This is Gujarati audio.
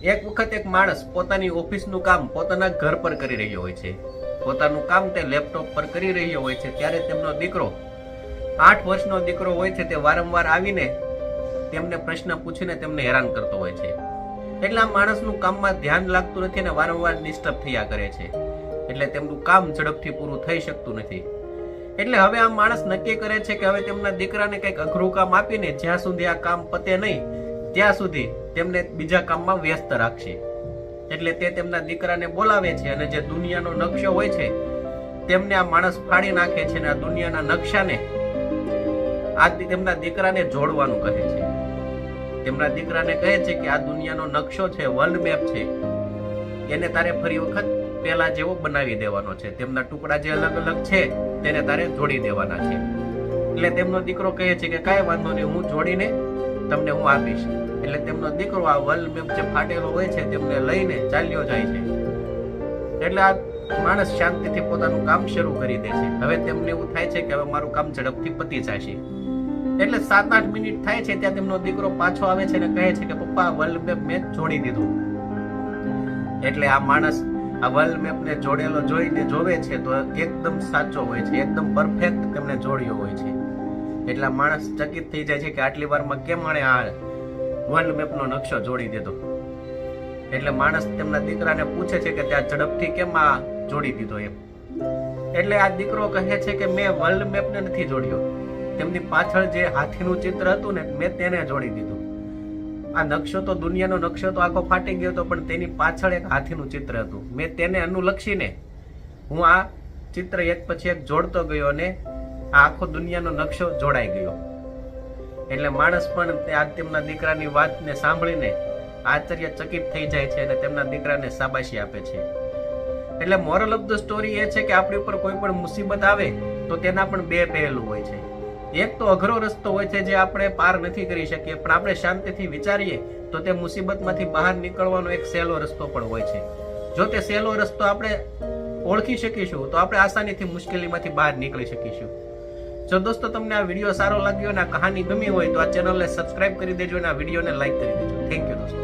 એક વખત એક માણસ પોતાની ઓફિસનું કામ પોતાના ઘર પર કરી રહ્યો હોય છે. પોતાનું કામ તે લેપટોપ પર કરી રહ્યો હોય છે. ત્યારે તેમનો દીકરો, આઠ વર્ષનો દીકરો હોય છે તે વારંવાર આવીને તેમને પ્રશ્ન પૂછીને તેમને હેરાન કરતો હોય છે. એટલે આ માણસનું કામમાં ધ્યાન લાગતું નથી અને વારંવાર ડિસ્ટર્બ થયા કરે છે. એટલે તેમનું કામ ઝડપથી પૂરું થઈ શકતું નથી. એટલે હવે આ માણસ નક્કી કરે છે કે હવે તેમના દીકરાને કંઈક અઘરું કામ આપીને જ્યાં સુધી આ કામ પતે નહીં ત્યાં સુધી તેમને બીજા કામમાં વ્યસ્ત રાખશે. એટલે તે તેમના દીકરાને બોલાવે છે અને જે દુનિયાનો નકશો હોય છે, તેમને આ માણસ ફાડી નાખે છે અને આ દુનિયાના નકશાને આ તેમના દીકરાને જોડવાનું કહે છે. તેમના દીકરાને કહે છે કે આ દુનિયાનો નકશો છે વર્લ્ડ મેપ છે. એને તારે ફરી વખત પેલા જેવો બનાવી દેવાનો છે. તેમના ટુકડા જે અલગ અલગ છે, તેને તારે જોડી દેવાના છે. એટલે તેમનો દીકરો કહે છે કે કાંઈ વાંધો નહીં, હું જોડીને તમને હું આપીશ. એટલે તેમનો દીકરો આ વર્લ્ડ મેપ જે ફાટેલો હોય છે તેમને લઈને ચાલ્યો જાય છે. એટલે આ માણસ શાંતિથી પોતાનું કામ શરૂ કરી દે છે. હવે તેમને એવું થાય છે કે હવે મારું કામ ઝડપથી પતી જશે. એટલે સાત આઠ મિનિટ થાય છે ત્યાં તેમનો દીકરો પાછો આવે છે અને કહે છે કે પપ્પા વર્લ્ડ મેપ મેં જોડી દીધું. એટલે આ માણસ આ વર્લ્ડ મેપને જોડેલો જોઈને જોવે છે તો એકદમ સાચો હોય છે. એકદમ પરફેક્ટ તેમને જોડ્યો હોય છે. એટલે માણસ ચકિત થઈ જાય છે કે આટલી વારમાં કેમ આણે આ વર્લ્ડ મેપનો નકશો જોડી દીધો? એટલે માણસ તેમના દીકરાને પૂછે છે કે ત્યાં ઝડપથી કેમ આ જોડી દીધો એમ? એટલે આ દીકરો કહે છે કે મેં વર્લ્ડ મેપને નથી જોડ્યો. તેમની પાછળ જે હાથીનું ચિત્ર હતું ને, મેં તેને જોડી દીધું. આ નકશો તો દુનિયાનો નકશો તો આખો ફાટી ગયો હતો, પણ તેની પાછળ એક હાથીનું ચિત્ર હતું. મેં તેને અનુલક્ષીને હું આ ચિત્ર એક પછી એક જોડતો ગયો અને આ આખો દુનિયાનો નકશો જોડાઈ ગયો. એટલે માણસ પણ તે આજ તેમના દીકરાની વાતને સાંભળીને આશ્ચર્યચકિત થઈ જાય છે અને તેમના દીકરાને શાબાશી આપે છે. એટલે મોરલ ઓફ ધ સ્ટોરી એ છે કે આપણી ઉપર કોઈ પણ મુસીબત આવે તો તેના પણ બે પહેલું હોય છે. એક તો અઘરો રસ્તો હોય છે જે આપણે પાર નથી કરી શકીએ, પણ આપણે શાંતિથી વિચારીએ તો તે મુસીબતમાંથી બહાર નીકળવાનો એક સહેલો રસ્તો પણ હોય છે. જો તે સહેલો રસ્તો આપણે ઓળખી શકીશું તો આપણે આસાનીથી મુશ્કેલીમાંથી બહાર નીકળી શકીશું. જો દોસ્તો તમને આ વીડિયો સારો લાગ્યો અને આ કહાની ગમી હોય તો આ ચેનલને સબસ્ક્રાઇબ કરી દેજો અને આ વિડીયોને લાઈક કરી દેજો. થેન્ક યુ દોસ્તો.